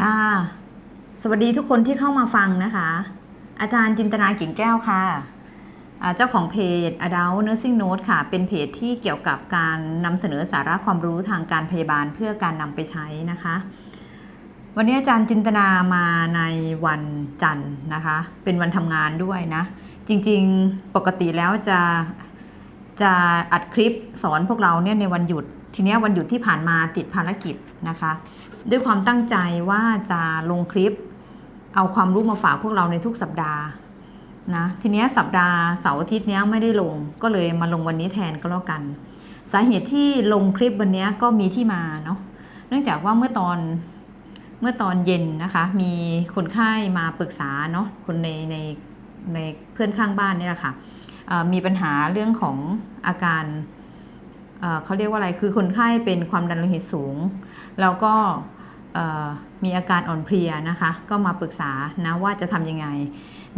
ค่ะ สวัสดีทุกคนที่เข้ามาฟังนะคะ อาจารย์จินตนากิ่งแก้วค่ะ เจ้าของเพจ Adult Nursing Note ค่ะ เป็นเพจที่เกี่ยวกับการนำเสนอสาระความรู้ทางการพยาบาลเพื่อการนำไปใช้นะคะ วันนี้อาจารย์จินตนามาในวันจันทร์นะคะ เป็นวันทำงานด้วยนะ จริงๆปกติแล้วจะจะอัดคลิปสอนพวกเราเนี่ยในวันหยุด ทีนี้วันหยุดที่ผ่านมาติดภารกิจนะคะ ด้วยความตั้งใจว่าจะลงคลิป เอาความรู้มาฝากพวกเราในทุกสัปดาห์นะทีเนี้ยสัปดาห์เสาร์อาทิตย์เนี้ยไม่ได้ลงก็เลยมาลงวันนี้แทนก็แล้วกัน สาเหตุที่ลงคลิปวันเนี้ยก็มีที่มาเนาะเนื่องจากว่าเมื่อตอนเมื่อตอนเย็นนะคะ มีคนไข้มาปรึกษาเนาะคนในในในเพื่อนข้างบ้านนี่แหละค่ะเอ่อมีปัญหาเรื่องของอาการเเขาเรียกว่าอะไรคือคนไข้เป็นความดันโลหิตสูง แล้วก็ มีอาการอ่อนเพลียนะคะ ก็มาปรึกษานะว่าจะทำยังไง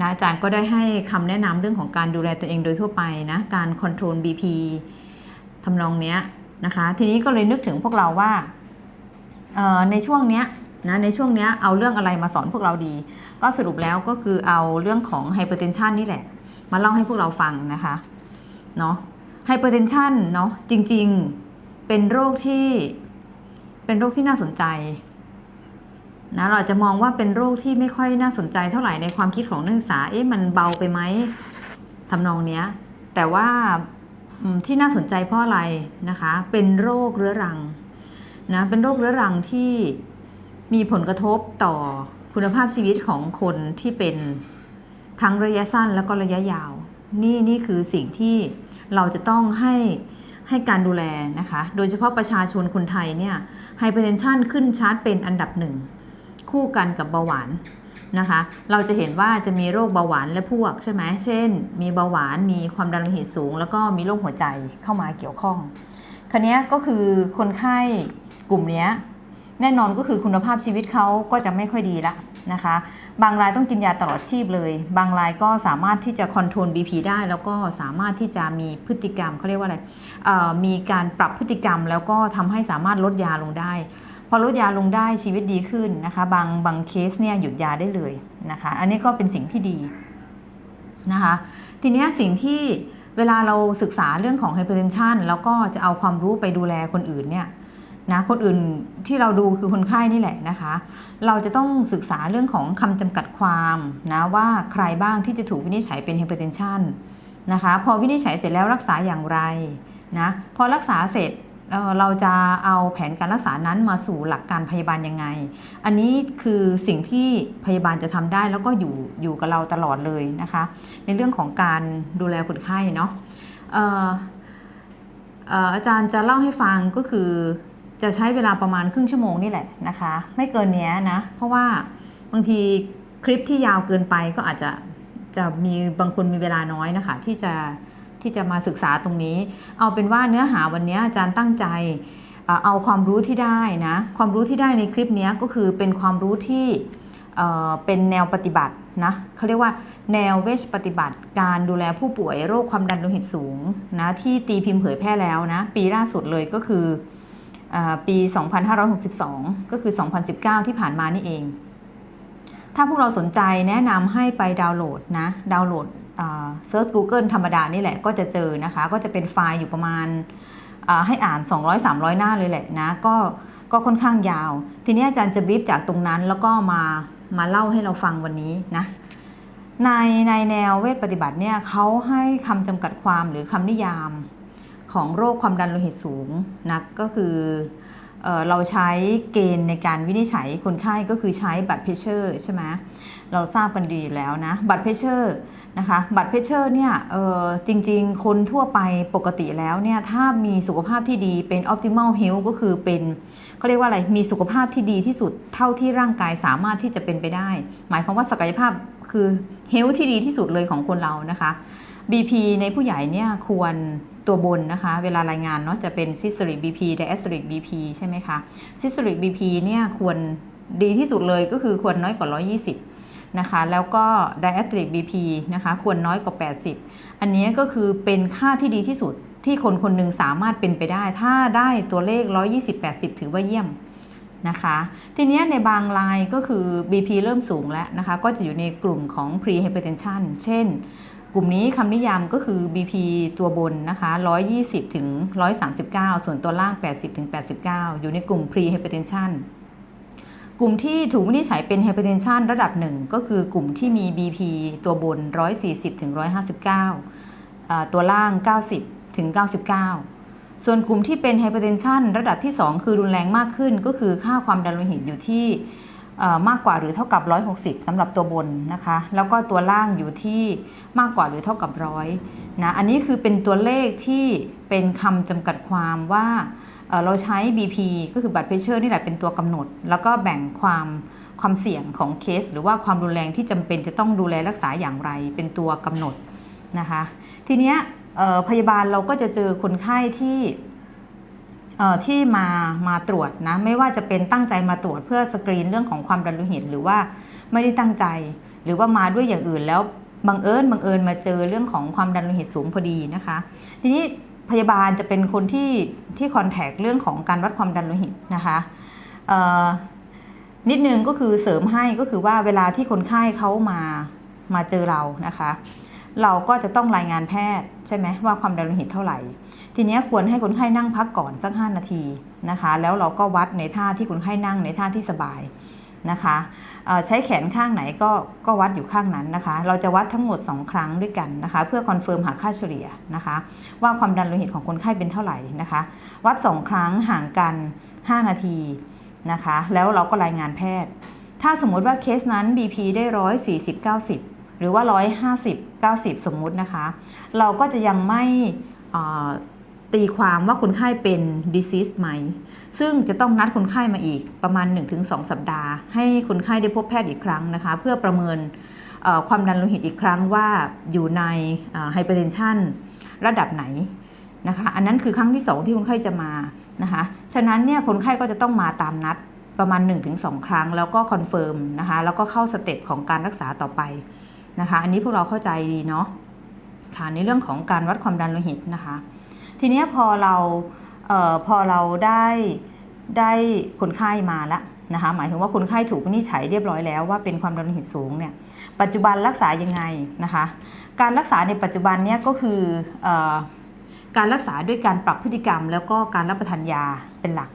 นะอาจารย์ก็ได้ให้คำแนะนำเรื่องของการดูแลตัวเองโดยทั่วไปนะการคอนโทรล BP ทำนองเนี้ยนะคะ ทีนี้ก็เลยนึกถึงพวกเราว่าในช่วงเนี้ยนะในช่วงเนี้ยเอาเรื่องอะไรมาสอนพวกเราดี ก็สรุปแล้วก็คือเอาเรื่องของไฮเปอร์เทนชันนี่แหละ มาเล่าให้พวกเราฟังนะคะเนาะไฮเปอร์เทนชันเนาะจริงๆเป็นโรคที่เป็นโรคที่น่าสนใจ นะเราจะมองว่าเป็นโรคที่ไม่ค่อยน่าสนใจเท่าไหร่ในความคิดของนักศึกษา เอ๊ะมันเบาไปไหมทำนองเนี้ย แต่ว่าที่น่าสนใจเพราะอะไรนะคะ เป็นโรคเรื้อรังนะเป็นโรคเรื้อรังที่มีผลกระทบต่อคุณภาพชีวิตของคนที่เป็นทั้งระยะสั้นแล้วก็ระยะยาว นี่นี่คือสิ่งที่เราจะต้องให้ให้การดูแลนะคะ โดยเฉพาะประชาชนคนไทยเนี่ยไฮเปอร์เทนชันขึ้นชาร์ตเป็นอันดับหนึ่ง คู่กันกับเบาหวานนะคะ เราจะเห็นว่าจะมีโรคเบาหวานและพวกใช่ไหมเช่น มีเบาหวานมีความดันโลหิตสูง แล้วก็มีโรคหัวใจเข้ามาเกี่ยวข้องคันนี้ก็คือคนไข้กลุ่มนี้แน่นอนก็คือคุณภาพชีวิตเขาก็จะไม่ค่อยดีละนะคะ บางรายต้องกินยาตลอดชีพเลย บางรายก็สามารถที่จะคอนโทรล BP ได้ แล้วก็สามารถที่จะมีพฤติกรรมเขาเรียกว่าอะไรมีการปรับพฤติกรรมแล้วก็ทำให้สามารถลดยาลงได้ พอลดยาลงได้ชีวิตดีขึ้นนะคะ บางบางเคสเนี่ยหยุดยาได้เลยนะคะ อันนี้ก็เป็นสิ่งที่ดีนะคะ ทีนี้สิ่งที่เวลาเราศึกษาเรื่องของ hypertension แล้วก็จะเอาความรู้ไปดูแลคนอื่นเนี่ยนะคนอื่นที่เราดูคือคนไข้นี่แหละนะคะ เราจะต้องศึกษาเรื่องของคำจำกัดความนะว่าใครบ้างที่จะถูกวินิจฉัยเป็น hypertension นะคะ พอวินิจฉัยเสร็จแล้วรักษาอย่างไรนะพอรักษาเสร็จ เราจะเอาแผนการรักษานั้นมาสู่หลักการพยาบาลยังไง อันนี้คือสิ่งที่พยาบาลจะทำได้แล้วก็อยู่อยู่กับเราตลอดเลยนะคะ ในเรื่องของการดูแลคนไข้เนาะเอ่อเอ่ออาจารย์จะเล่าให้ฟังก็คือจะใช้เวลาประมาณครึ่งชั่วโมงนี่แหละนะคะ ไม่เกินเนี้ยนะ เพราะว่าบางทีคลิปที่ยาวเกินไปก็อาจจะจะมีบางคนมีเวลาน้อยนะคะ ที่จะ ที่จะมาศึกษาตรงนี้ เอาเป็นว่าเนื้อหาวันนี้อาจารย์ตั้งใจเอาความรู้ที่ได้นะความรู้ที่ได้ในคลิปนี้ก็คือเป็นความรู้ที่เเป็นแนวปฏิบัตินะเขาเรียกว่าแนวเวชปฏิบัติ การดูแลผู้ป่วยโรคความดันโลหิตสูงนะที่ตีพิมพ์เผยแพร่แล้วนะปีล่าสุดเลยก็คืออปี 2562 ก็คือ 2019 ที่ผ่านมานี่เอง ถ้าพวกเราสนใจแนะนำให้ไปดาวน์โหลดนะดาวน์โหลด เซิร์ช Google ธรรมดานี่แหละก็จะเจอนะคะ ก็จะเป็นไฟล์อยู่ประมาณอ่าให้อ่าน 200-300 หน้าเลยแหละนะก็ก็ค่อนข้างยาว ทีนี้อาจารย์จะบรีฟจากตรงนั้นแล้วก็มามาเล่าให้เราฟังวันนี้นะในในแนวเวชปฏิบัติเนี่ยเขาให้คำจำกัดความหรือคำนิยามของโรคความดันโลหิตสูงนะก็คือเออเราใช้เกณฑ์ในการวินิจฉัยคนไข้ก็คือใช้บัตรเพชเชอร์ใช่ไหมเราทราบกันดีอยู่แล้วนะบัตรเพชเชอร์ นะคะบัตรเพชเชอร์เนี่ยจริงๆ คนทั่วไปปกติแล้วเนี่ยถ้ามีสุขภาพที่ดีเป็น optimal health ก็คือเป็นเขาเรียกว่าอะไรมีสุขภาพที่ดีที่สุดเท่าที่ร่างกายสามารถที่จะเป็นไปได้ หมายความว่าศักยภาพคือ health ที่ดีที่สุดเลยของคนเรานะคะ BP ในผู้ใหญ่เนี่ยควรตัวบนนะคะ เวลารายงานเนาะจะเป็น systolic BP diastolic BP ใช่ไหมคะ systolic BP เนี่ยควรดีที่สุดเลยก็คือควรน้อยกว่า 120 นะคะ แล้วก็ diastolic BP นะคะควรน้อยกว่า 80 อันนี้ก็คือเป็นค่าที่ดีที่สุดที่คนคนหนึ่งสามารถเป็นไปได้ ถ้าได้ตัวเลข 120-80 ถือว่าเยี่ยมนะคะ ทีนี้ในบางรายก็คือ BP เริ่มสูงแล้วนะคะ ก็จะอยู่ในกลุ่มของ pre-hypertension เช่น กลุ่มนี้คำนิยามก็คือ BP ตัวบนนะคะ 120 ถึง 139 ส่วนตัวล่าง 80 ถึง 89 อยู่ในกลุ่ม pre-hypertension กลุ่มที่ถูกวินิจฉัยเป็น hypertension ระดับหนึ่งก็คือกลุ่มที่มี BP ตัวบน 140ถึง159 ตัวล่าง 90ถึง99 ส่วนกลุ่มที่เป็น hypertension ระดับที่ 2 คือรุนแรงมากขึ้น ก็คือค่าความดันโลหิตอยู่ที่มากกว่าหรือเท่ากับ 160สำหรับตัวบนนะคะ แล้วก็ตัวล่างอยู่ที่มากกว่าหรือเท่ากับร้อยนะ อันนี้คือเป็นตัวเลขที่เป็นคำจำกัดความว่า เราใช้ BP ก็คือบัตรเพเชอร์นี่แหละเป็นตัวกำหนด แล้วก็แบ่งความความเสี่ยงของเคส หรือว่าความรุนแรงที่จำเป็นจะต้องดูแลรักษาอย่างไร เป็นตัวกำหนดนะคะทีเนี้ยพยาบาลเราก็จะเจอคนไข้ที่ที่มามาตรวจนะไม่ว่าจะเป็นตั้งใจมาตรวจเพื่อสกรีนเรื่องของความดันโลหิตหรือว่าไม่ได้ตั้งใจ หรือว่ามาด้วยอย่างอื่นแล้วบังเอิญบังเอิญมาเจอเรื่องของความดันโลหิตสูงพอดีนะคะ ทีนี้ พยาบาลจะเป็นคนที่ที่คอนแทคเรื่องของการวัดความดันโลหิตนะคะนิดนึงก็คือเสริมให้ก็คือว่าเวลาที่คนไข้เขามามาเจอเรานะคะ เราก็จะต้องรายงานแพทย์ใช่ไหมว่าความดันโลหิตเท่าไหร่ ทีนี้ควรให้คนไข้นั่งพักก่อนสัก 5 นาทีนะคะ แล้วเราก็วัดในท่าที่คนไข้นั่งในท่าที่สบาย นะคะใช้แขนข้างไหนก็ก็วัดอยู่ข้างนั้นนะคะ เราจะวัดทั้งหมด 2 ครั้งด้วยกันนะคะ เพื่อคอนเฟิร์มหาค่าเฉลี่ยนะคะ ว่าความดันโลหิตของคนไข้เป็นเท่าไหร่นะคะ วัด 2 ครั้งห่างกัน 5 นาทีนะคะ แล้วเราก็รายงานแพทย์ ถ้าสมมุติว่าเคสนั้น BP ได้140 90หรือว่า 150 90 สมมุตินะคะ เราก็จะยังไม่ ตีความว่าคนไข้เป็น disease ไหม ซึ่งจะต้องนัดคนไข้มาอีกประมาณ 1-2 สัปดาห์ ให้คนไข้ได้พบแพทย์อีกครั้งนะคะ เพื่อประเมินความดันโลหิตอีกครั้งว่าอยู่ในไฮเปอร์เทนชันระดับไหนนะคะ อันนั้นคือครั้งที่ 2 ที่คนไข้จะมานะคะ ฉะนั้นเนี่ยคนไข้ก็จะต้องมาตามนัดประมาณ 1-2 ครั้ง แล้วก็คอนเฟิร์มนะคะ แล้วก็เข้าสเต็ปของการรักษาต่อไปนะคะ อันนี้พวกเราเข้าใจดีเนาะค่ะในเรื่องของการวัดความดันโลหิตนะคะ ทีนี้พอเราเออพอเราได้ได้คนไข้มาแล้วนะคะหมายถึงว่าคนไข้ถูกวินิจฉัยเรียบร้อยแล้วว่าเป็นความดันโลหิตสูงเนี่ยปัจจุบันรักษายังไงนะคะการรักษาในปัจจุบันเนี่ยก็คือออการรักษาด้วยการปรับพฤติกรรม แล้วก็การรับประทานยาเป็นหลัก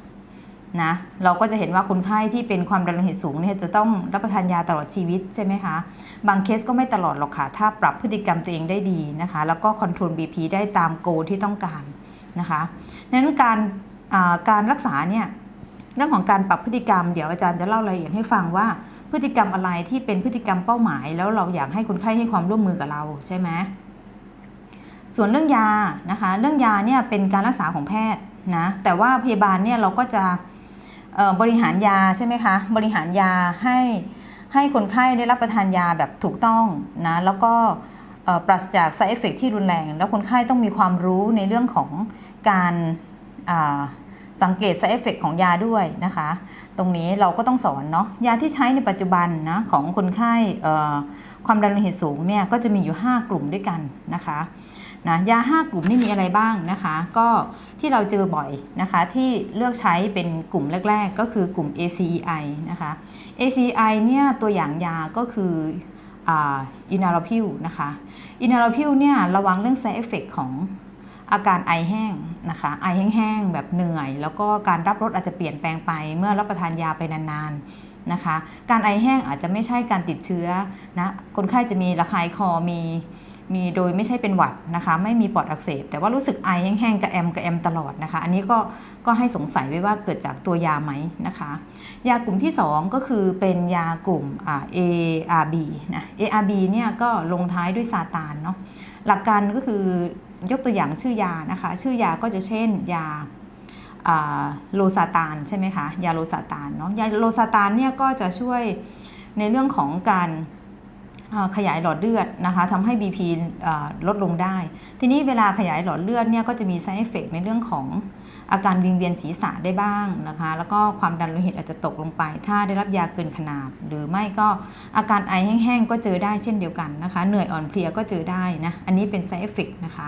นะเราก็จะเห็นว่าคนไข้ที่เป็นความดันโลหิตสูงเนี่ยจะต้องรับประทานยาตลอดชีวิตใช่ไหมคะ บางเคสก็ไม่ตลอดหรอกค่ะ ถ้าปรับพฤติกรรมตัวเองได้ดีนะคะ แล้วก็คอนโทรล BP ได้ตามโกที่ต้องการนะคะนั้นการการรักษาเนี่ยเรื่องของการปรับพฤติกรรมเดี๋ยวอาจารย์จะเล่ารายละเอียดให้ฟังว่าพฤติกรรมอะไรที่เป็นพฤติกรรมเป้าหมาย แล้วเราอยากให้คนไข้ให้ความร่วมมือกับเราใช่ไหมส่วนเรื่องยานะคะ เรื่องยาเนี่ยเป็นการรักษาของแพทย์นะแต่ว่าพยาบาลเนี่ยเราก็จะ บริหารยาใช่ไหมคะบริหารยาให้ให้คนไข้ได้รับประทานยาแบบถูกต้องนะแล้วก็ปราศจาก side effect ที่รุนแรง แล้วคนไข้ต้องมีความรู้ในเรื่องของการสังเกต side effect ของยาด้วยนะคะ ตรงนี้เราก็ต้องสอนเนาะยาที่ใช้ในปัจจุบันนะของคนไข้ความดันโลหิตสูงเนี่ยก็จะมีอยู่ 5 กลุ่มด้วยกันนะคะ นะยา 5 กลุ่มนี่มีอะไรบ้างนะคะ ก็ที่เราเจอบ่อยนะคะ ที่เลือกใช้เป็นกลุ่มแรก ๆ ก็คือกลุ่ม ACEI นะคะ ACEI เนี่ยตัวอย่างยาก็คืออินาราพิวนะคะอินาราพิวเนี่ยระวังเรื่อง side effect ของอาการไอแห้งนะคะ ไอแห้งๆแบบเหนื่อย แล้วก็การรับรสอาจจะเปลี่ยนแปลงไป เมื่อรับประทานยาไปนานๆนะคะ การไอแห้งอาจจะไม่ใช่การติดเชื้อนะคนไข้จะมีระคายคอมี มีโดยไม่ใช่เป็นหวัดนะคะ ไม่มีปอดอักเสบ แต่ว่ารู้สึกไอแห้งๆกระแอมกระแอมตลอดนะคะ อันนี้ก็ก็ให้สงสัยไว้ว่าเกิดจากตัวยาไหมนะคะ ยากลุ่มที่ 2 ก็คือเป็นยากลุ่มอา ARB นะ ARB เนี่ยก็ลงท้ายด้วยซาตานเนาะหลักการก็คือยกตัวอย่างชื่อยานะคะ ชื่อยาก็จะเช่นยาโลซาตานใช่ไหมคะยาโลซาตานเนาะยาโลซาตานเนี่ยก็จะช่วยในเรื่องของการ ขยายหลอดเลือดนะคะทำให้ BP ลดลงได้ ทีนี้เวลาขยายหลอดเลือดเนี่ยก็จะมี side effect ในเรื่องของอาการวิงเวียนศีรษะได้บ้างนะคะ แล้วก็ความดันโลหิตอาจจะตกลงไป ถ้าได้รับยาเกินขนาด หรือไม่ก็อาการไอแห้งๆ ก็เจอได้เช่นเดียวกันนะคะ เหนื่อยอ่อนเพลียก็เจอได้นะ อันนี้เป็น side effect นะคะ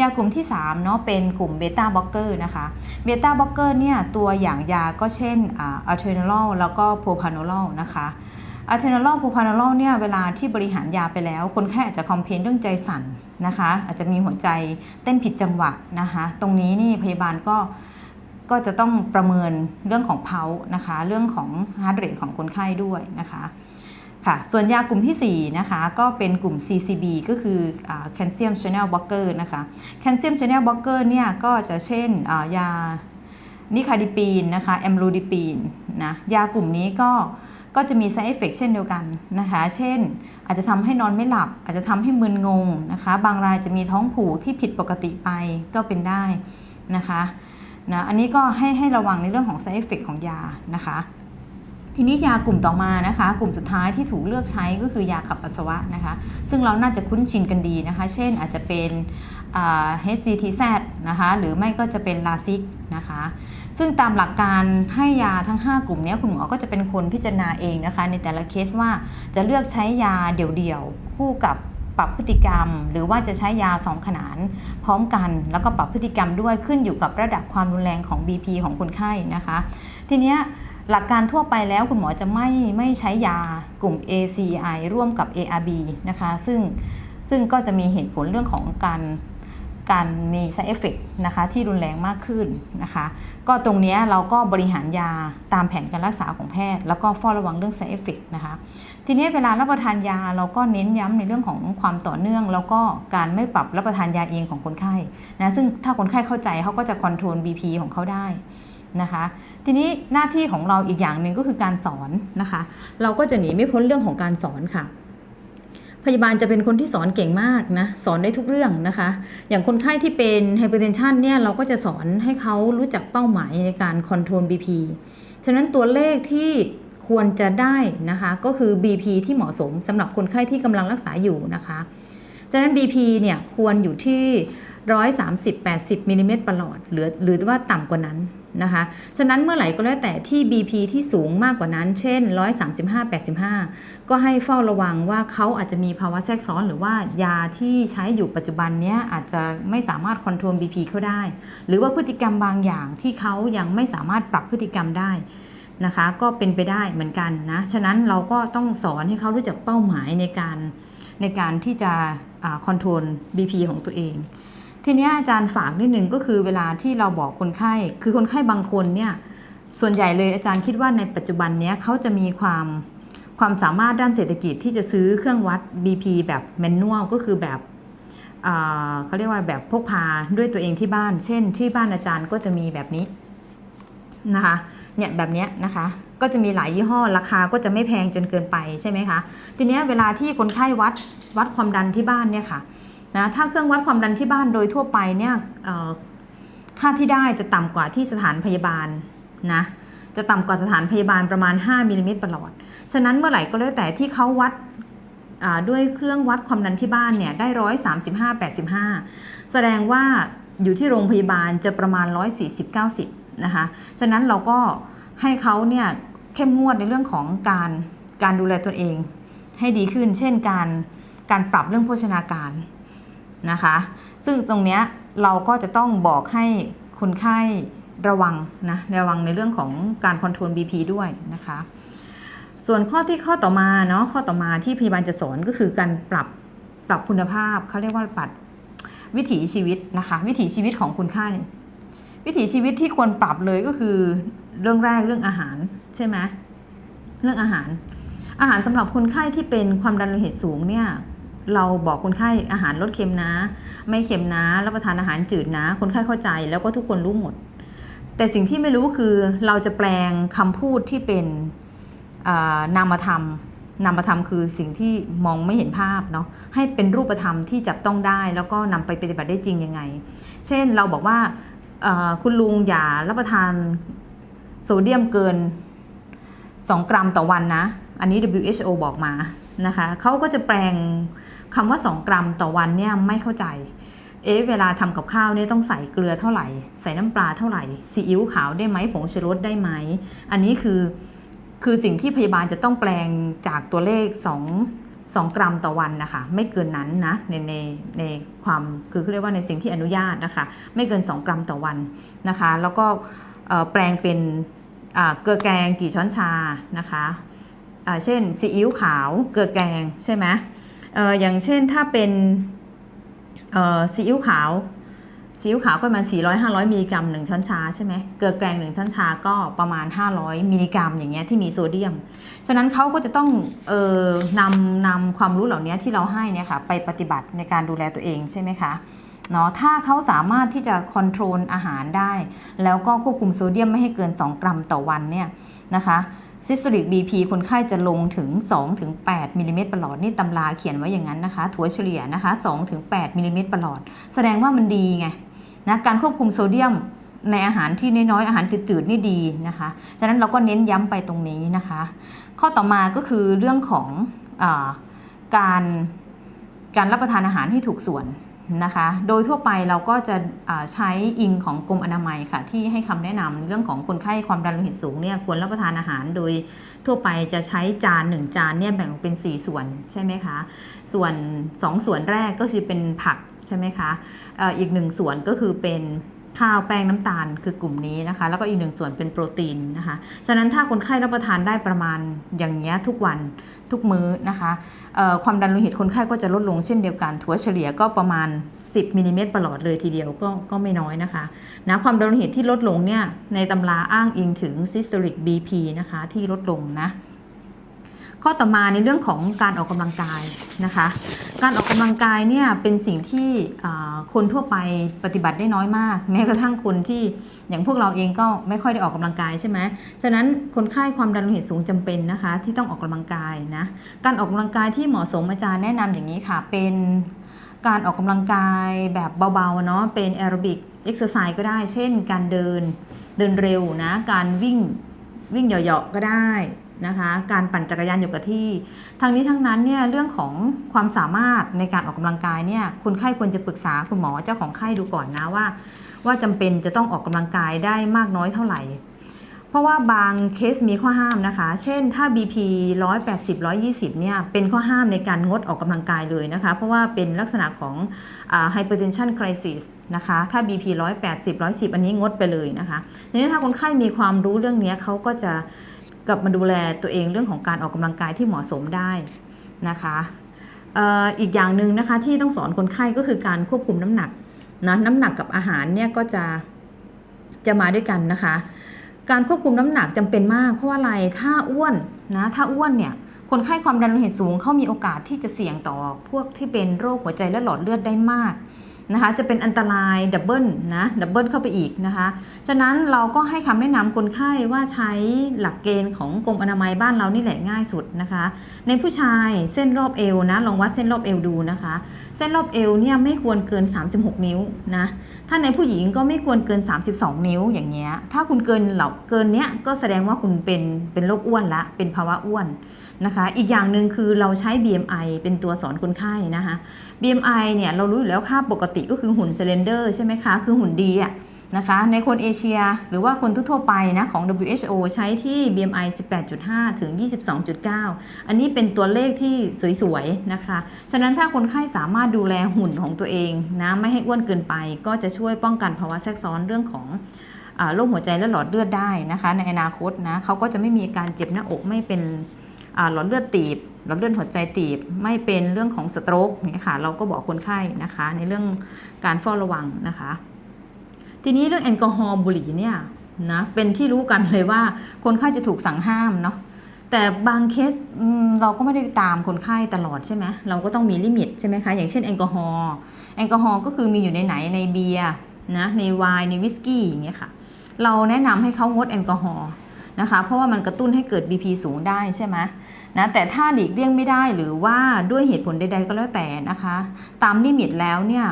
ยากลุ่มที่3เนาะเป็นกลุ่มเบต้าบล็อกเกอร์นะคะเบต้าบล็อกเกอร์เนี่ยตัวอย่างยาก็เช่นอัลเทอร์นอลแล้วก็โพพานอลนะคะ อัลเทนอลโพพานอลเนี่ยเวลาที่บริหารยาไปแล้ว คนไข้อาจจะคอมเพลนเรื่องใจสั่นนะคะ อาจจะมีหัวใจเต้นผิดจังหวะนะคะ ตรงนี้นี่พยาบาลก็ก็จะต้องประเมินเรื่องของเพานะคะ เรื่องของฮาร์ดเรทของคนไข้ด้วยนะคะค่ะ ส่วนยากลุ่มที่ 4 นะคะ ก็เป็นกลุ่ม CCB ก็คือแคลเซียมช n น e l บล็อกเกอร์นะคะแคลเซียมช n น e l บล็อกเกอร์เนี่ย ก็จะเช่นยานิคาดิปีนนะคะแอมโลดิปีนนะ ยากลุ่มนี้ก็ ก็จะมี side effect เช่นเดียวกันนะคะ เช่น อาจจะทำให้นอนไม่หลับ อาจจะทำให้มึนงงนะคะ บางรายจะมีท้องผูกที่ผิดปกติไปก็เป็นได้นะคะนะอันนี้ก็ให้ให้ระวังในเรื่องของ side effect ของยานะคะ ทีนี้ยากลุ่มต่อมานะคะ กลุ่มสุดท้ายที่ถูกเลือกใช้ก็คือยาขับปัสสาวะนะคะ ซึ่งเราน่าจะคุ้นชินกันดีนะคะ เช่นอาจจะเป็น HCTZ นะคะหรือไม่ก็จะเป็นลาซิกนะคะ ซึ่งตามหลักการให้ยาทั้ง 5 กลุ่มนี้คุณหมอก็จะเป็นคนพิจารณาเองนะคะ ในแต่ละเคสว่าจะเลือกใช้ยาเดี่ยวๆคู่กับปรับพฤติกรรม หรือว่าจะใช้ยา 2 ขนานพร้อมกัน แล้วก็ปรับพฤติกรรมด้วยขึ้นอยู่กับระดับความรุนแรงของ BP ของคนไข้นะคะ ทีเนี้ย หลักการทั่วไปแล้วคุณหมอจะไม่ไม่ใช้ยากลุ่ม ACI ร่วมกับ ARB นะคะ ซึ่งซึ่งก็จะมีเหตุผลเรื่องของการการมี side effect นะคะที่รุนแรงมากขึ้นนะคะ ก็ตรงนี้เราก็บริหารยาตามแผนการรักษาของแพทย์ แล้วก็เฝ้าระวังเรื่อง side effect นะคะ ทีนี้เวลารับประทานยาเราก็เน้นย้ำในเรื่องของความต่อเนื่อง แล้วก็การไม่ปรับรับประทานยาเองของคนไข้นะซึ่งถ้าคนไข้เข้าใจเขาก็จะคอนโทรล BP ของเขาได้ นะคะ ทีนี้หน้าที่ของเราอีกอย่างหนึ่งก็คือการสอนนะคะ เราก็จะหนีไม่พ้นเรื่องของการสอนค่ะ พยาบาลจะเป็นคนที่สอนเก่งมากนะสอนได้ทุกเรื่องนะคะ อย่างคนไข้ที่เป็นไฮเปอร์เทนชันเนี่ยเราก็จะสอนให้เขารู้จักเป้าหมายในการคอนโทรล BP ฉะนั้นตัวเลขที่ควรจะได้นะคะก็คือ BP ที่เหมาะสมสำหรับคนไข้ที่กำลังรักษาอยู่นะคะ ฉะนั้น BP เนี่ยควรอยู่ที่ 130-80มิลลิเมตรประหลอดหรือหรือว่าต่ำกว่านั้นนะคะ ฉะนั้นเมื่อไหร่ก็แล้วแต่ที่ BP ที่สูงมากกว่านั้น เช่น 135-85 ก็ให้เฝ้าระวังว่าเขาอาจจะมีภาวะแทรกซ้อน หรือว่ายาที่ใช้อยู่ปัจจุบันนี้อาจจะไม่สามารถคอนโทรล BP เขาได้ หรือว่าพฤติกรรมบางอย่างที่เขายังไม่สามารถปรับพฤติกรรมได้นะคะ ก็เป็นไปได้เหมือนกันนะ ฉะนั้นเราก็ต้องสอนให้เขารู้จักเป้าหมายในการในการที่จะคอนโทรล BP ของตัวเอง ทีนี้อาจารย์ฝากนิดนึงก็คือเวลาที่เราบอกคนไข้ คือคนไข้บางคนเนี่ยส่วนใหญ่เลยอาจารย์คิดว่าในปัจจุบันเนี้ยเขาจะมีความความสามารถด้านเศรษฐกิจที่จะซื้อเครื่องวัด BP แบบแมนนวลก็คือแบบเขาเรียกว่าแบบพกพาด้วยตัวเองที่บ้าน เช่น ที่บ้านอาจารย์ก็จะมีแบบนี้นะคะเนี่ยแบบเนี้ยนะคะก็จะมีหลายยี่ห้อราคาก็จะไม่แพงจนเกินไปใช่ไหมคะทีนี้เวลาที่คนไข้วัดวัดความดันที่บ้านเนี่ยค่ะ นะถ้าเครื่องวัดความดันที่บ้านโดยทั่วไปเนี่ยค่าที่ได้จะต่ำกว่าที่สถานพยาบาลนะจะต่ำกว่าสถานพยาบาลประมาณ 5มิลลิเมตรประหลอด ฉะนั้นเมื่อไหร่ก็แล้วแต่ที่เขาวัดด้วยเครื่องวัดความดันที่บ้านเนี่ยได้ร้อยสามสิบห้าแปดสิบห้าแสดงว่าอยู่ที่โรงพยาบาลจะประมาณ140 90นะคะ ฉะนั้นเราก็ให้เขาเนี่ยเข้มงวดในเรื่องของการการดูแลตัวเองให้ดีขึ้น เช่นการการปรับเรื่องโภชนาการ นะคะ ซึ่งตรงเนี้ยเราก็จะต้องบอกให้คนไข้ระวังนะระวังในเรื่องของการคอนโทรล BP ด้วยนะคะ ส่วนข้อที่ข้อต่อมาเนาะข้อต่อมาที่พยาบาลจะสอนก็คือการปรับปรับคุณภาพเขาเรียกว่าปรับวิถีชีวิตนะคะ วิถีชีวิตของคนไข้วิถีชีวิตที่ควรปรับเลยก็คือเรื่องแรกเรื่องอาหารใช่ไหมเรื่องอาหาร อาหารสำหรับคนไข้ที่เป็นความดันโลหิตสูงเนี่ย เราบอกคนไข้อาหารลดเค็มนะ ไม่เค็มนะรับประทานอาหารจืดนะ คนไข้เข้าใจแล้วก็ทุกคนรู้หมด แต่สิ่งที่ไม่รู้คือเราจะแปลงคำพูดที่เป็นนามธรรมนามธรรมคือสิ่งที่มองไม่เห็นภาพเนาะให้เป็นรูปธรรมที่จับต้องได้ แล้วก็นำไปปฏิบัติได้จริงยังไง เช่นเราบอกว่าคุณลุงอย่ารับประทานโซเดียมเกิน 2 กรัมต่อวันนะ อันนี้ WHO บอกมานะคะเขาก็จะแปลง คำว่า 2 กรัมต่อวันเนี่ยไม่เข้าใจ เอ๊ะเวลาทำกับข้าวเนี่ยต้องใส่เกลือเท่าไหร่ ใส่น้ำปลาเท่าไหร่ซีอิ๊วขาวได้ไหมผงชูรสได้ไหม อันนี้คือคือสิ่งที่พยาบาลจะต้องแปลงจากตัวเลข 2 2 กรัมต่อวันนะคะ ไม่เกินนั้นนะในในในความคือเขาเรียกว่าในสิ่งที่อนุญาตนะคะ ไม่เกิน 2 กรัมต่อวันนะคะ แล้วก็แปลงเป็นเกลือแกงกี่ช้อนชานะคะเช่นซีอิ๊วขาวเกลือแกงใช่ไหม อย่างเช่นถ้าเป็นซีอิ๊วขาวซีอิ๊วขาวก็ประมาณ 400-500 มิลลิกรัม1ช้อนชาใช่ไหมเกลือแกง1ช้อนชาก็ประมาณ 500 มิลลิกรัมอย่างเงี้ยที่มีโซเดียม ฉะนั้นเขาก็จะต้องเออนำนำความรู้เหล่านี้ที่เราให้เนี่ยค่ะไปปฏิบัติในการดูแลตัวเองใช่ไหมคะเนาะถ้าเขาสามารถที่จะคอนโทรลอาหารได้ แล้วก็ควบคุมโซเดียมไม่ให้เกิน 2 กรัมต่อวันเนี่ยนะคะ ซิส t ริก BP คนไข้จะลงถึง 2-8มิลลิเมตรประหลอดนี่ตำราเขียนไว้อย่างนั้นนะคะถัวเฉลี่ยนะคะ 2-8มิลลิเมตรประหลอด แสดงว่ามันดีไงนะการควบคุมโซเดียมในอาหารที่น้อยๆอาหารจืดๆนี่ดีนะคะ ฉะนั้นเราก็เน้นย้ำไปตรงนี้นะคะ ข้อต่อมาก็คือเรื่องของอการการรับประทานอาหารให้ถูกส่วน นะคะ โดยทั่วไปเราก็จะใช้อิงของกรมอนามัยค่ะ ที่ให้คำแนะนำเรื่องของคนไข้ความดันโลหิตสูงเนี่ยควรรับประทานอาหารโดยทั่วไปจะใช้จานหนึ่งจานเนี่ยแบ่งออกเป็น 4 ส่วนใช่ไหมคะ ส่วน 2 ส่วนแรกก็คือเป็นผักใช่ไหมคะอ่ออีกหนึ่งส่วนก็คือเป็น ข้าวแป้งน้ำตาลคือกลุ่มนี้นะคะ แล้วก็อีกหนึ่งส่วนเป็นโปรตีนนะคะฉะนั้นถ้าคนไข้รับประทานได้ประมาณอย่างเงี้ยทุกวันทุกมื้อนะคะความดันโลหิตคนไข้ก็จะลดลงเช่นเดียวกันถัวเฉลี่ยก็ประมาณ 10มิลลิเมตรประหลอดเลยทีเดียวก็ก็ไม่น้อยนะคะนะความดันโลหิตที่ลดลงเนี่ยในตำราอ้างอิงถึง systolic BP นะคะที่ลดลงนะ ข้อต่อมาในเรื่องของการออกกำลังกายนะคะ การออกกำลังกายเนี่ยเป็นสิ่งที่คนทั่วไปปฏิบัติได้น้อยมาก แม้กระทั่งคนที่อย่างพวกเราเองก็ไม่ค่อยได้ออกกำลังกายใช่ไหมฉะนั้นคนไข้ความดันโลหิตสูงจำเป็นนะคะ ที่ต้องออกกำลังกายนะการออกกำลังกายที่เหมาะสมอาจารย์แนะนำอย่างนี้ค่ะ เป็นการออกกำลังกายแบบเบาๆเนาะเป็นแอโรบิกเอ็กซ์ไซส์ก็ได้ เช่น การเดินเดินเร็วนะการวิ่งวิ่งเหยาะๆก็ได้ นะคะ การปั่นจักรยานอยู่กับที่ ทั้งนี้ทั้งนั้นเนี่ยเรื่องของความสามารถในการออกกำลังกายเนี่ยคนไข้ควรจะปรึกษาคุณหมอเจ้าของไข้ดูก่อนนะว่า ว่าจำเป็นจะต้องออกกำลังกายได้มากน้อยเท่าไหร่ เพราะว่าบางเคสมีข้อห้ามนะคะ เช่นถ้า BP 180 120เนี่ยเป็นข้อห้ามในการงดออกกำลังกายเลยนะคะ เพราะว่าเป็นลักษณะของอ hypertension crisis นะคะถ้า BP 180 110 อันนี้งดไปเลยนะคะทีนี้ถ้าคนไข้มีความรู้เรื่องนี้เขาก็จะ กลับมาดูแลตัวเองเรื่องของการออกกำลังกายที่เหมาะสมได้นะคะอีกอย่างหนึ่งนะคะที่ต้องสอนคนไข้ก็คือการควบคุมน้ำหนักนะน้ำหนักกับอาหารเนี่ยก็จะจะมาด้วยกันนะคะ การควบคุมน้ำหนักจำเป็นมากเพราะว่าอะไรถ้าอ้วนนะถ้าอ้วนเนี่ยคนไข้ความดันโลหิตสูงเขามีโอกาสที่จะเสี่ยงต่อพวกที่เป็นโรคหัวใจและหลอดเลือดได้มาก นะคะจะเป็นอันตรายดับเบิลนะดับเบิลเข้าไปอีกนะคะ ฉะนั้นเราก็ให้คำแนะนำคนไข้ว่าใช้หลักเกณฑ์ของกรมอนามัยบ้านเรานี่แหละง่ายสุดนะคะ ในผู้ชายเส้นรอบเอวนะลองวัดเส้นรอบเอวดูนะคะ เส้นรอบเอวเนี่ยไม่ควรเกิน 36 นิ้วนะถ้าในผู้หญิงก็ไม่ควรเกิน 32 นิ้วอย่างเงี้ยถ้าคุณเกินเหล่าเกินเนี้ยก็แสดงว่าคุณเป็นเป็นโรคอ้วนละเป็นภาวะอ้วน นะคะ อีกอย่างหนึ่งคือเราใช้ BMI เป็นตัวสอนคนไข้นะคะ BMI เนี่ยเรารู้อยู่แล้วค่าปกติก็คือหุ่นเซเลนเดอร์ใช่ไหมคะ คือหุ่นดีอะนะคะ ในคนเอเชียหรือว่าคนทั่วไปนะของ WHO ใช้ที่ BMI 18.5 ถึง 22.9 อันนี้เป็นตัวเลขที่สวยๆนะคะ ฉะนั้นถ้าคนไข้สามารถดูแลหุ่นของตัวเองนะไม่ให้อ้วนเกินไป ก็จะช่วยป้องกันภาวะแทรกซ้อนเรื่องของโรคหัวใจและหลอดเลือดได้นะคะ ในอนาคตนะเขาก็จะไม่มีการเจ็บหน้าอกไม่เป็น หลอดเลือดตีบหลอดเลือดหัวใจตีบ ไม่เป็นเรื่องของสโตรกนี่ค่ะเราก็บอกคนไข้นะคะ ในเรื่องการเฝ้าระวังนะคะ ทีนี้เรื่องแอลกอฮอล์บุหรี่เนี่ยนะเป็นที่รู้กันเลยว่าคนไข้จะถูกสั่งห้ามเนาะแต่บางเคสเราก็ไม่ได้ตามคนไข้ตลอดใช่ไหมเราก็ต้องมีลิมิตใช่ไหมคะอย่างเช่นแอลกอฮอล์แอลกอฮอล์ก็คือมีอยู่ในไหนในเบียร์นะในไวน์ในวิสกี้อย่างเงี้ยค่ะ เราแนะนำให้เขางดแอลกอฮอล์ นะคะ เพราะว่ามันกระตุ้นให้เกิด BP สูงได้ใช่ไหมนะแต่ถ้าหลีกเลี่ยงไม่ได้หรือว่าด้วยเหตุผลใด ๆ ก็แล้วแต่นะคะ ตามลิมิตแล้วเนี่ย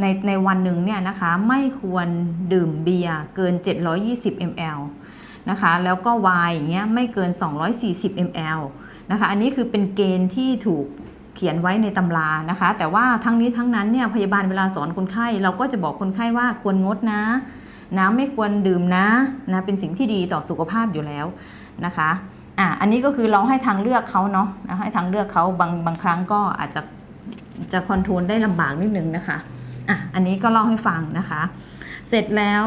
ในในวันหนึ่งเนี่ยนะคะไม่ควรดื่มเบียร์เกิน 720 ml นะคะแล้วก็ไวน์อย่างเงี้ยไม่เกิน 240 ml นะคะอันนี้คือเป็นเกณฑ์ที่ถูกเขียนไว้ในตำรานะคะ แต่ว่าทั้งนี้ทั้งนั้นเนี่ยพยาบาลเวลาสอนคนไข้ เราก็จะบอกคนไข้ว่าควรงดนะ น้ำไม่ควรดื่มนะนะเป็นสิ่งที่ดีต่อสุขภาพอยู่แล้วนะคะอะอันนี้ก็คือเราให้ทางเลือกเขาเนาะนะให้ทางเลือกเขาบางบางครั้งก็อาจจะจะคอนโทรลได้ลำบากนิดนึงนะคะอะอันนี้ก็เล่าให้ฟังนะคะ เสร็จแล้ว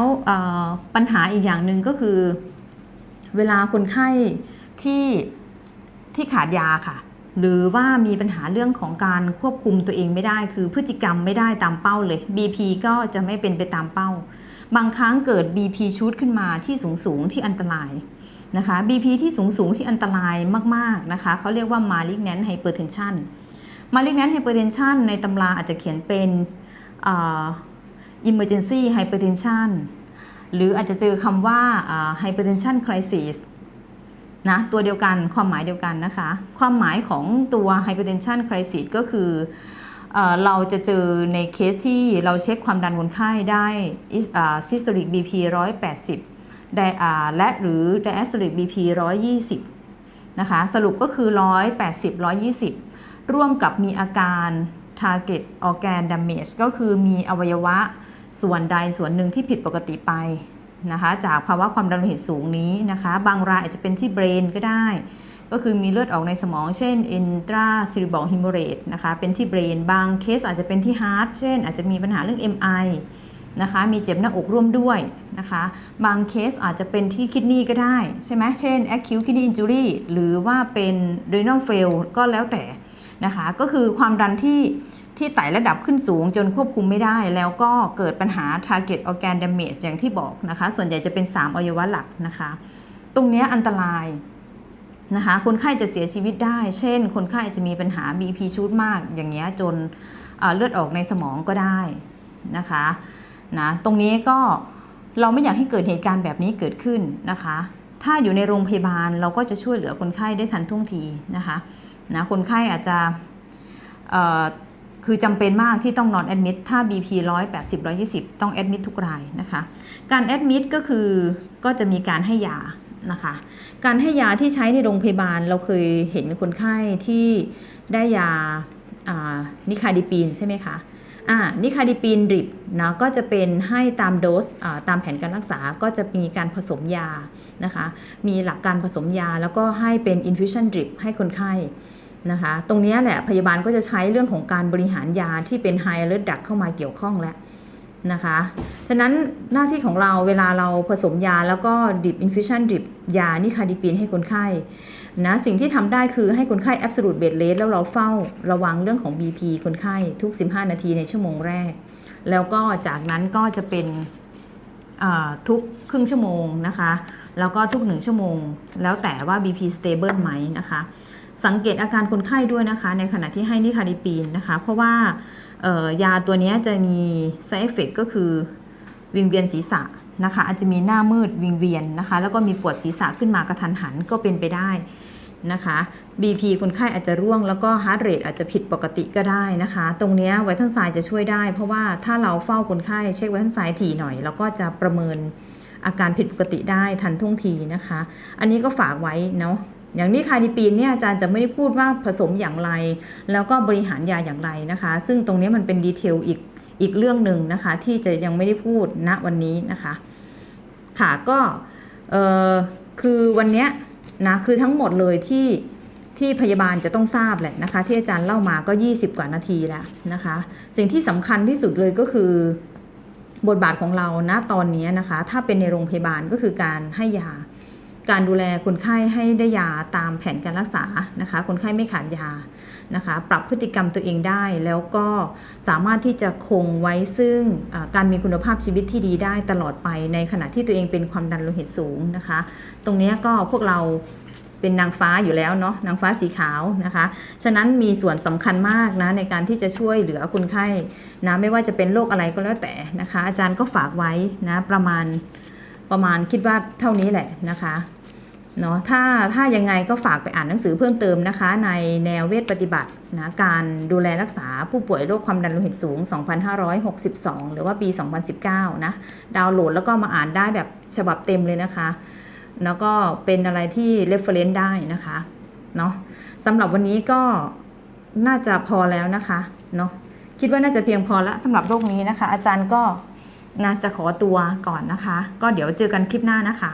ปัญหาอีกอย่างหนึ่งก็คือ เวลาคนไข้ที่ที่ขาดยาค่ะ หรือว่ามีปัญหาเรื่องของการควบคุมตัวเองไม่ได้ คือพฤติกรรมไม่ได้ตามเป้าเลย BP ก็จะไม่เป็นไปตามเป้า บางครั้งเกิด BP ชุดขึ้นมาที่สูงสูงที่อันตรายนะคะ BP ที่สูงสูงที่อันตรายมากๆนะคะเขาเรียกว่า malignant hypertension malignant hypertension ในตำราอาจจะเขียนเป็นอ่อ emergency hypertension หรืออาจจะเจอคำว่าอ่า hypertension crisis นะตัวเดียวกันความหมายเดียวกันนะคะ ความหมายของตัว hypertension crisis ก็คือ เราจะเจอในเคสที่เราเช็คความดันคนไข้ได้อ่า systolic BP 180ได้และหรือ diastolic BP 120 นะคะ สรุปก็คือ 180 120 ร่วมกับมีอาการ target organ damage ก็คือมีอวัยวะส่วนใดส่วนหนึ่งที่ผิดปกติไปนะคะ จากภาวะความดันโลหิตสูงนี้นะคะ บางรายอาจจะเป็นที่เบรนก็ได้ ก็คือมีเลือดออกในสมอง เช่น intracerebral hemorrhage นะคะ เป็นที่เบรน บางเคสอาจจะเป็นที่ฮาร์ทเช่น อาจจะมีปัญหาเรื่อง MI นะคะ มีเจ็บหน้าอกร่วมด้วยนะคะ บางเคสอาจจะเป็นที่คิดนี่ก็ได้ ใช่ไหม เช่น acute kidney injury หรือว่าเป็น renal fail ก็แล้วแต่นะคะ ก็คือความดันที่ที่ไต่ระดับขึ้นสูงจนควบคุมไม่ได้ แล้วก็เกิดปัญหา target organ damage อย่างที่บอกนะคะ ส่วนใหญ่จะเป็น 3 อวัยวะหลักนะคะ ตรงนี้อันตราย นะคะคนไข้จะเสียชีวิตได้ เช่น คนไข้จะมีปัญหา BP ชุดมากอย่างเงี้ยจนเลือดออกในสมองก็ได้นะคะนะตรงนี้ก็เราไม่อยากให้เกิดเหตุการณ์แบบนี้เกิดขึ้นนะคะ ถ้าอยู่ในโรงพยาบาลเราก็จะช่วยเหลือคนไข้ได้ทันท่วงทีนะคะนะคนไข้อาจจะคือจำเป็นมากที่ต้องนอนแอดมิดถ้า BP 180 120 ต้องแอดมิดทุกรายนะคะ การแอดมิดก็คือก็จะมีการให้ยา นะคะ การให้ยาที่ใช้ในโรงพยาบาลเราเคยเห็นคนไข้ที่ได้ยานิคาดิปีนใช่ไหมคะนิคาดิปีนดริปนะก็จะเป็นให้ตามโดสตามแผนการรักษาก็จะมีการผสมยานะคะมีหลักการผสมยาแล้วก็ให้เป็น infusion drip ให้คนไข้นะคะตรงนี้แหละพยาบาลก็จะใช้เรื่องของการบริหารยาที่เป็น high alert drug เข้ามาเกี่ยวข้องแล้ว นะคะฉะนั้นหน้าที่ของเราเวลาเราผสมยาแล้วก็ดิบอินฟิวชันดิบยานิคาดิปีนให้คนไข้นะสิ่งที่ทำได้คือให้คนไข้ absolute bed rest แล้วเราเฝ้าระวังเรื่องของ BP คนไข้ทุก 15 นาทีในชั่วโมงแรก แล้วก็จากนั้นก็จะเป็นทุกครึ่งชั่วโมงนะคะ แล้วก็ทุกหนึ่งชั่วโมง แล้วแต่ว่า BP stable ไหมนะคะ สังเกตอาการคนไข้ด้วยนะคะ ในขณะที่ให้นิคาดิปีนนะคะ เพราะว่า ยาตัวนี้จะมี side effect ก็คือวิงเวียนศีรษะนะคะอาจจะมีหน้ามืดวิงเวียนนะคะ แล้วก็มีปวดศีรษะขึ้นมากระทันหันก็เป็นไปได้นะคะ BP คนไข้อาจจะร่วงแล้วก็ heart rate อาจจะผิดปกติก็ได้นะคะ ตรงนี้ไวทัลไซด์จะช่วยได้ เพราะว่าถ้าเราเฝ้าคนไข้เช็คไวทัลไซด์ถี่หน่อยเราก็จะประเมินอาการผิดปกติได้ทันท่วงทีนะคะ อันนี้ก็ฝากไว้เนาะ อย่างนี้คาดิปีนเนี่ยอาจารย์จะไม่ได้พูดว่าผสมอย่างไร แล้วก็บริหารยาอย่างไรนะคะ ซึ่งตรงนี้มันเป็นดีเทลอีกอีกเรื่องหนึ่งนะคะ ที่จะยังไม่ได้พูดณวันนี้นะคะค่ะก็เออคือวันเนี้ยนะคือทั้งหมดเลยที่ที่พยาบาลจะต้องทราบแหละนะคะ ที่อาจารย์เล่ามาก็ 20 กว่านาทีแล้วนะคะ สิ่งที่สำคัญที่สุดเลยก็คือบทบาทของเราณตอนนี้นะคะ ถ้าเป็นในโรงพยาบาลก็คือการให้ยา การดูแลคนไข้ให้ได้ยาตามแผนการรักษานะคะ คนไข้ไม่ขาดยานะคะ ปรับพฤติกรรมตัวเองได้แล้วก็สามารถที่จะคงไว้ซึ่งการมีคุณภาพชีวิตที่ดีได้ตลอดไปในขณะที่ตัวเองเป็นความดันโลหิตสูงนะคะ ตรงนี้ก็พวกเราเป็นนางฟ้าอยู่แล้วเนาะนางฟ้าสีขาวนะคะ ฉะนั้นมีส่วนสำคัญมากนะในการที่จะช่วยเหลือคนไข้นะไม่ว่าจะเป็นโรคอะไรก็แล้วแต่นะคะ อาจารย์ก็ฝากไว้นะประมาณประมาณคิดว่าเท่านี้แหละนะคะ เนาะถ้าถ้ายังไงก็ฝากไปอ่านหนังสือเพิ่มเติมนะคะ ในแนวเวชปฏิบัตินะการดูแลรักษาผู้ป่วยโรคความดันโลหิตสูง 2562 หรือว่าปี 2019 นะ ดาวน์โหลดแล้วก็มาอ่านได้แบบฉบับเต็มเลยนะคะ แล้วก็เป็นอะไรที่ reference ได้นะคะเนาะสำหรับวันนี้ก็น่าจะพอแล้วนะคะเนาะคิดว่าน่าจะเพียงพอละสำหรับโรคนี้นะคะ อาจารย์ก็นะจะขอตัวก่อนนะคะ ก็เดี๋ยวเจอกันคลิปหน้านะคะ